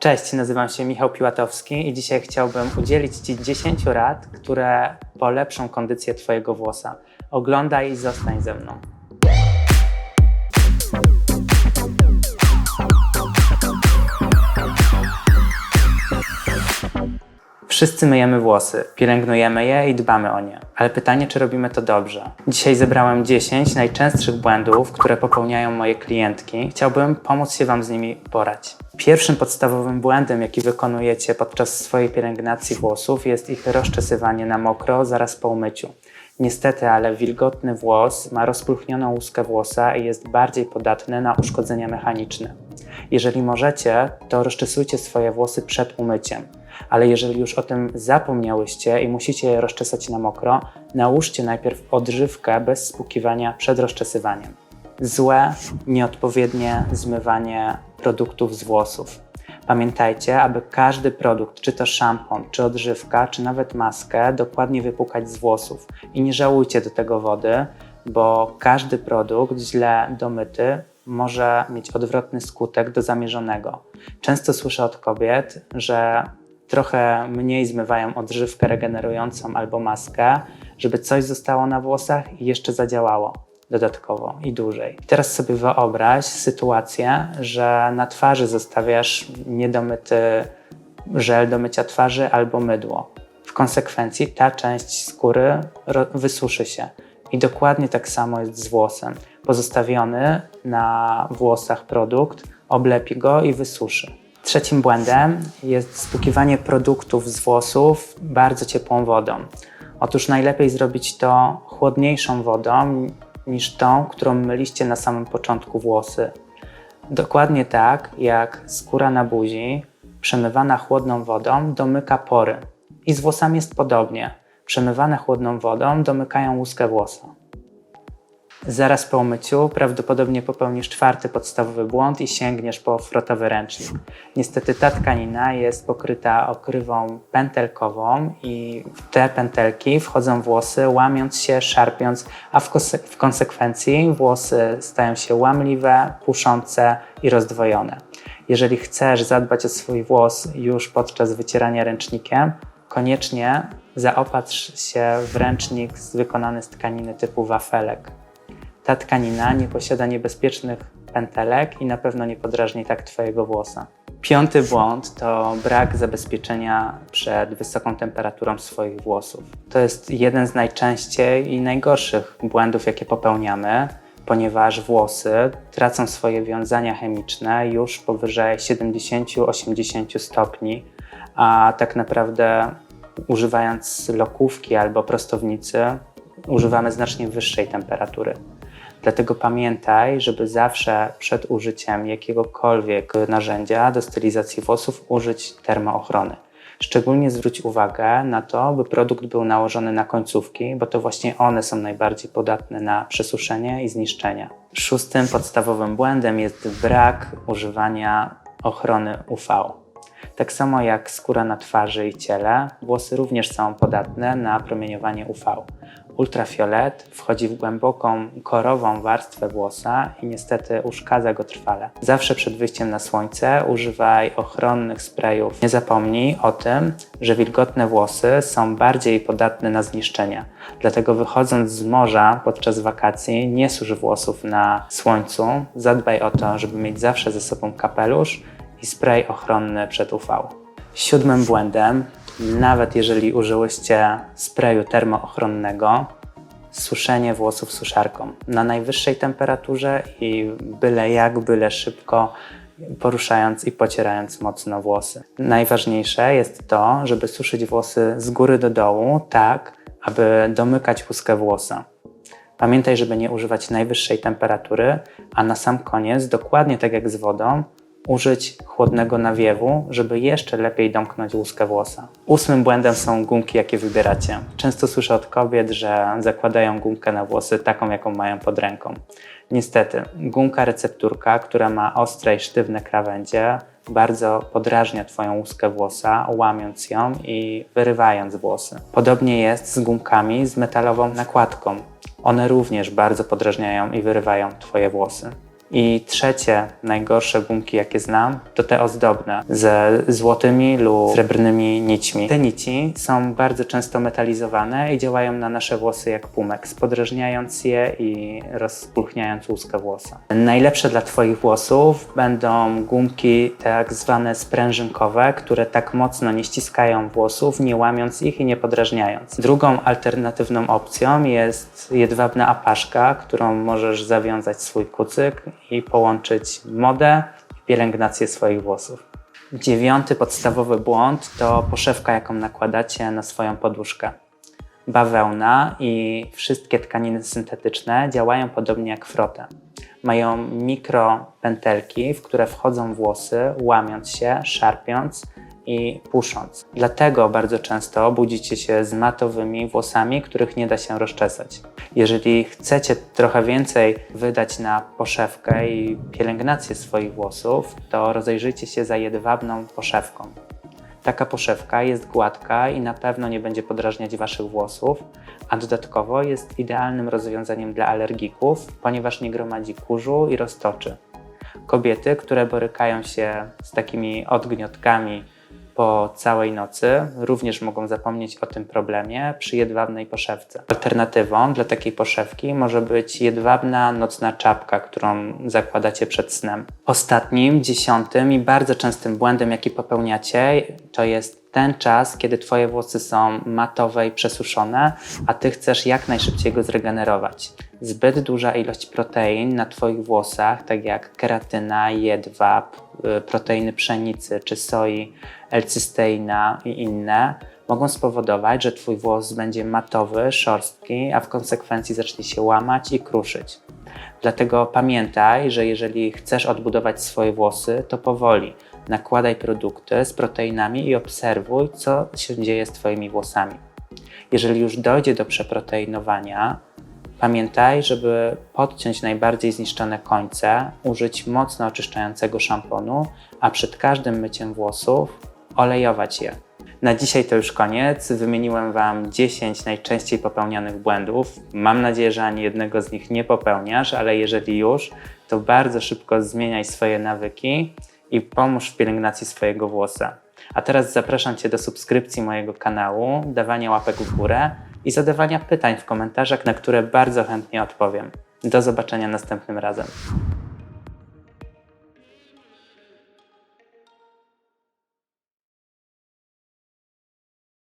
Cześć, nazywam się Michał Piłatowski i dzisiaj chciałbym udzielić Ci 10 rad, które polepszą kondycję Twojego włosa. Oglądaj i zostań ze mną. Wszyscy myjemy włosy, pielęgnujemy je i dbamy o nie. Ale pytanie, czy robimy to dobrze? Dzisiaj zebrałem 10 najczęstszych błędów, które popełniają moje klientki. Chciałbym pomóc się Wam z nimi porać. Pierwszym podstawowym błędem, jaki wykonujecie podczas swojej pielęgnacji włosów, jest ich rozczesywanie na mokro zaraz po umyciu. Niestety, ale wilgotny włos ma rozpulchnioną łuskę włosa i jest bardziej podatny na uszkodzenia mechaniczne. Jeżeli możecie, to rozczesujcie swoje włosy przed umyciem. Ale jeżeli już o tym zapomniałyście i musicie je rozczesać na mokro, nałóżcie najpierw odżywkę bez spłukiwania przed rozczesywaniem. Złe, nieodpowiednie zmywanie produktów z włosów. Pamiętajcie, aby każdy produkt, czy to szampon, czy odżywka, czy nawet maskę, dokładnie wypłukać z włosów. I nie żałujcie do tego wody, bo każdy produkt źle domyty może mieć odwrotny skutek do zamierzonego. Często słyszę od kobiet, że trochę mniej zmywają odżywkę regenerującą albo maskę, żeby coś zostało na włosach i jeszcze zadziałało dodatkowo i dłużej. Teraz sobie wyobraź sytuację, że na twarzy zostawiasz niedomyty żel do mycia twarzy albo mydło. W konsekwencji ta część skóry wysuszy się. I dokładnie tak samo jest z włosem. Pozostawiony na włosach produkt oblepi go i wysuszy. Trzecim błędem jest spłukiwanie produktów z włosów bardzo ciepłą wodą. Otóż najlepiej zrobić to chłodniejszą wodą niż tą, którą myliście na samym początku włosy. Dokładnie tak jak skóra na buzi, przemywana chłodną wodą, domyka pory. I z włosami jest podobnie. Przemywane chłodną wodą domykają łuskę włosa. Zaraz po umyciu prawdopodobnie popełnisz czwarty podstawowy błąd i sięgniesz po frotowy ręcznik. Niestety ta tkanina jest pokryta okrywą pętelkową i w te pętelki wchodzą włosy, łamiąc się, szarpiąc, a w, w konsekwencji włosy stają się łamliwe, puszące i rozdwojone. Jeżeli chcesz zadbać o swój włos już podczas wycierania ręcznikiem, koniecznie zaopatrz się w ręcznik wykonany z tkaniny typu wafelek. Ta tkanina nie posiada niebezpiecznych pętelek i na pewno nie podrażni tak Twojego włosa. Piąty błąd to brak zabezpieczenia przed wysoką temperaturą swoich włosów. To jest jeden z najczęściej i najgorszych błędów, jakie popełniamy, ponieważ włosy tracą swoje wiązania chemiczne już powyżej 70-80 stopni, a tak naprawdę używając lokówki albo prostownicy używamy znacznie wyższej temperatury. Dlatego pamiętaj, żeby zawsze przed użyciem jakiegokolwiek narzędzia do stylizacji włosów użyć termoochrony. Szczególnie zwróć uwagę na to, by produkt był nałożony na końcówki, bo to właśnie one są najbardziej podatne na przesuszenie i zniszczenia. Szóstym podstawowym błędem jest brak używania ochrony UV. Tak samo jak skóra na twarzy i ciele, włosy również są podatne na promieniowanie UV. Ultrafiolet wchodzi w głęboką, korową warstwę włosa i niestety uszkadza go trwale. Zawsze przed wyjściem na słońce używaj ochronnych sprayów. Nie zapomnij o tym, że wilgotne włosy są bardziej podatne na zniszczenia. Dlatego wychodząc z morza podczas wakacji nie susz włosów na słońcu. Zadbaj o to, żeby mieć zawsze ze sobą kapelusz i spray ochronny przed UV. Siódmym błędem nawet jeżeli użyłyście sprayu termoochronnego, suszenie włosów suszarką na najwyższej temperaturze i byle jak, byle szybko, poruszając i pocierając mocno włosy. Najważniejsze jest to, żeby suszyć włosy z góry do dołu, tak aby domykać łuskę włosa. Pamiętaj, żeby nie używać najwyższej temperatury, a na sam koniec, dokładnie tak jak z wodą, użyć chłodnego nawiewu, żeby jeszcze lepiej domknąć łuskę włosa. Ósmym błędem są gumki, jakie wybieracie. Często słyszę od kobiet, że zakładają gumkę na włosy taką, jaką mają pod ręką. Niestety, gumka recepturka, która ma ostre i sztywne krawędzie, bardzo podrażnia Twoją łuskę włosa, łamiąc ją i wyrywając włosy. Podobnie jest z gumkami z metalową nakładką. One również bardzo podrażniają i wyrywają Twoje włosy. I trzecie, najgorsze gumki, jakie znam, to te ozdobne, ze złotymi lub srebrnymi nićmi. Te nici są bardzo często metalizowane i działają na nasze włosy jak pumek, spodrażniając je i rozpulchniając łuska włosa. Najlepsze dla Twoich włosów będą gumki tak zwane sprężynkowe, które tak mocno nie ściskają włosów, nie łamiąc ich i nie podrażniając. Drugą alternatywną opcją jest jedwabna apaszka, którą możesz zawiązać swój kucyk i połączyć modę i pielęgnację swoich włosów. Dziewiąty podstawowy błąd to poszewka, jaką nakładacie na swoją poduszkę. Bawełna i wszystkie tkaniny syntetyczne działają podobnie jak frotę. Mają mikropętelki, w które wchodzą włosy, łamiąc się, szarpiąc i pusząc. Dlatego bardzo często budzicie się z matowymi włosami, których nie da się rozczesać. Jeżeli chcecie trochę więcej wydać na poszewkę i pielęgnację swoich włosów, to rozejrzyjcie się za jedwabną poszewką. Taka poszewka jest gładka i na pewno nie będzie podrażniać Waszych włosów, a dodatkowo jest idealnym rozwiązaniem dla alergików, ponieważ nie gromadzi kurzu i roztoczy. Kobiety, które borykają się z takimi odgniotkami po całej nocy, również mogą zapomnieć o tym problemie przy jedwabnej poszewce. Alternatywą dla takiej poszewki może być jedwabna nocna czapka, którą zakładacie przed snem. Ostatnim, dziesiątym i bardzo częstym błędem, jaki popełniacie, to jest ten czas, kiedy Twoje włosy są matowe i przesuszone, a Ty chcesz jak najszybciej go zregenerować. Zbyt duża ilość protein na Twoich włosach, tak jak keratyna, jedwab, y, proteiny pszenicy czy soi, L-cysteina i inne, mogą spowodować, że Twój włos będzie matowy, szorstki, a w konsekwencji zacznie się łamać i kruszyć. Dlatego pamiętaj, że jeżeli chcesz odbudować swoje włosy, to powoli nakładaj produkty z proteinami i obserwuj, co się dzieje z Twoimi włosami. Jeżeli już dojdzie do przeproteinowania, pamiętaj, żeby podciąć najbardziej zniszczone końce, użyć mocno oczyszczającego szamponu, a przed każdym myciem włosów olejować je. Na dzisiaj to już koniec. Wymieniłem Wam 10 najczęściej popełnianych błędów. Mam nadzieję, że ani jednego z nich nie popełniasz, ale jeżeli już, to bardzo szybko zmieniaj swoje nawyki i pomóż w pielęgnacji swojego włosa. A teraz zapraszam Cię do subskrypcji mojego kanału, dawania łapek w górę i zadawania pytań w komentarzach, na które bardzo chętnie odpowiem. Do zobaczenia następnym razem.